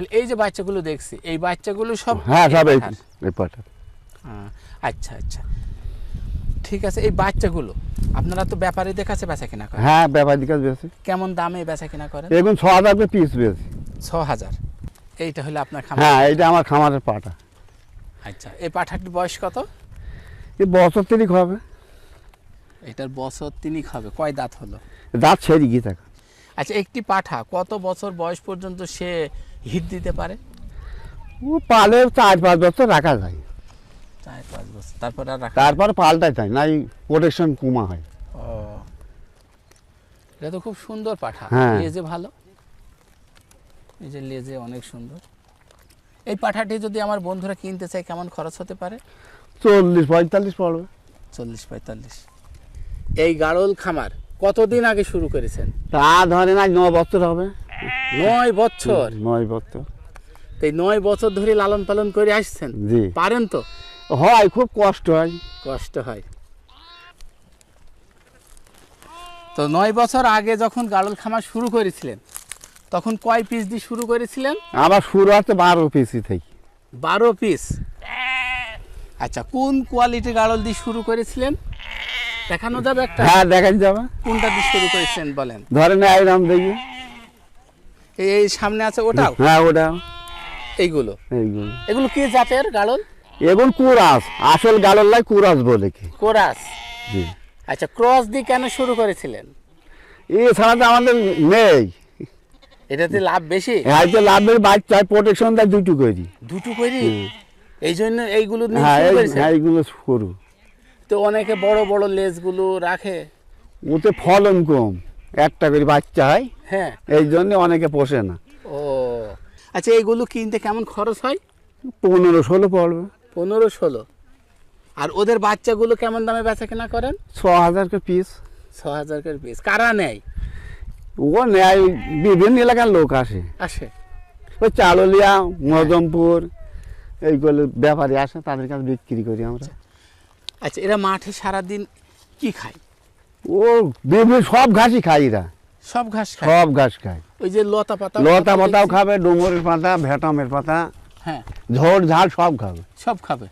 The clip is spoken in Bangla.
তাহলে এই যে বাচ্চাগুলো দেখছি এই বাচ্চাগুলো সব হ্যাঁ সব এই পাঠার হ্যাঁ, আচ্ছা আচ্ছা। ঠিক আছে এই বাচ্চাগুলো আপনারা তো ব্যাপারীদের কাছে বেচা কিনা করেন? হ্যাঁ ব্যাপারী কাজ বেশি কেমন দামে বেচা কিনা করেন? এগুলো ছ হাজার করে পিস বেশি ছ হাজার। এইটা হলো আপনার খামার? হ্যাঁ এইটা আমার খামারের পাটা। আচ্ছা এই পাঠাটির বয়স কত? এই বছর তিরিক হবে। এটার বছর তিনিক হবে কয় দাঁত হলো? দাঁত ছেড়ে গিয়ে থাকে। আচ্ছা একটি পাঠা কত বছর বয়স পর্যন্ত সে হিট দিতে পারে? ও পালে চার পাঁচ বছর রাখা যায়। চার পাঁচ বছর তারপর আর রাখা তারপর পাল্টাই যায় নাই প্রোটেকশন কমা হয়। ও এটা তো খুব সুন্দর পাঠা। হ্যাঁ। লেজে ভালো। এই যে লেজে অনেক সুন্দর। এই পাঠাটি যদি আমার বন্ধুরা কিনতে চায় কেমন খরচ হতে পারে? চল্লিশ পঁয়তাল্লিশ পড়বে। চল্লিশ পঁয়তাল্লিশ। এই গাড়ল খামার কতদিন আগে শুরু করেছেন? তা ধরে না ন বছর হবে। নয় বছর? নয় বছর। এই নয় বছর ধরে লালন পালন করে আসছেন? জি। পারেন তো? হয় খুব কষ্ট হয়। কষ্ট হয়। তো নয় বছর আগে যখন গাড়ল খামার শুরু করেছিলেন তখন কয় পিস দিয়ে শুরু করেছিলেন? আবার শুরু আছে বারো পিসি থেকে। বারো পিস আচ্ছা কোন কোয়ালিটির গাড়ল দিয়ে শুরু করেছিলেন? দেখানো যাবে একটা? হ্যাঁ দেখাই যাবে। কোনটা দিয়ে শুরু করেছিলেন বলেন? ধরে না এইরকম দেখি। এই সামনে আছে ওটাও? হ্যাঁ ওটা। এইগুলো? এইগুলো। এগুলো কি জাতের গাড়ল এবং কুরাস আসল গালল্লাই কুরাস বলে কি। কোরাস? জি। আচ্ছা ক্রস দিয়ে কেন শুরু করেছিলেন? এছাড়া তো আমাদের নেই। এটাতে লাভ বেশি? হয়তো লাভের বাচ্চায় প্রোটেকশন দেয় দুটো করি দুটো করি এই জন্য এইগুলো হ্যাঁ? হ্যাঁ এইগুলো সরু তো অনেকে বড় বড় লেজগুলো রাখে? ওতে ফলন কম। একটা করে বাচ্চা হয় হ্যাঁ। এই জন্য অনেকে পোষে না। ও। আচ্ছা এইগুলো কিনতে কেমন খরচ হয়? পনেরো ষোলো পড়বে। পনেরো ষোলো। আর ওদের বাচ্চাগুলো কেমন দামে বেচা কেনা করেন? ছ হাজার করে পিস ছ হাজার করে পিস কারা নেয়? ও নেয় বিভিন্ন এলাকার লোক আসে। আসে। ওই চাললিয়া মজমপুর এইগুলো ব্যাপারী আসে তাদের কাছে বিক্রি করি আমরা। আচ্ছা এরা মাঠে সারাদিন কি খায়? ও বিভিন্ন সব ঘাসই খাই এরা। সব ঘাস খায়। সব ঘাস খায়। ওই যে লতা পাতা লতা পাতাও খাবে ডুমুরের পাতা ভেটামের পাতা হ্যাঁ। ঝোড় ঝাড় সব খাবে। সব খাবে।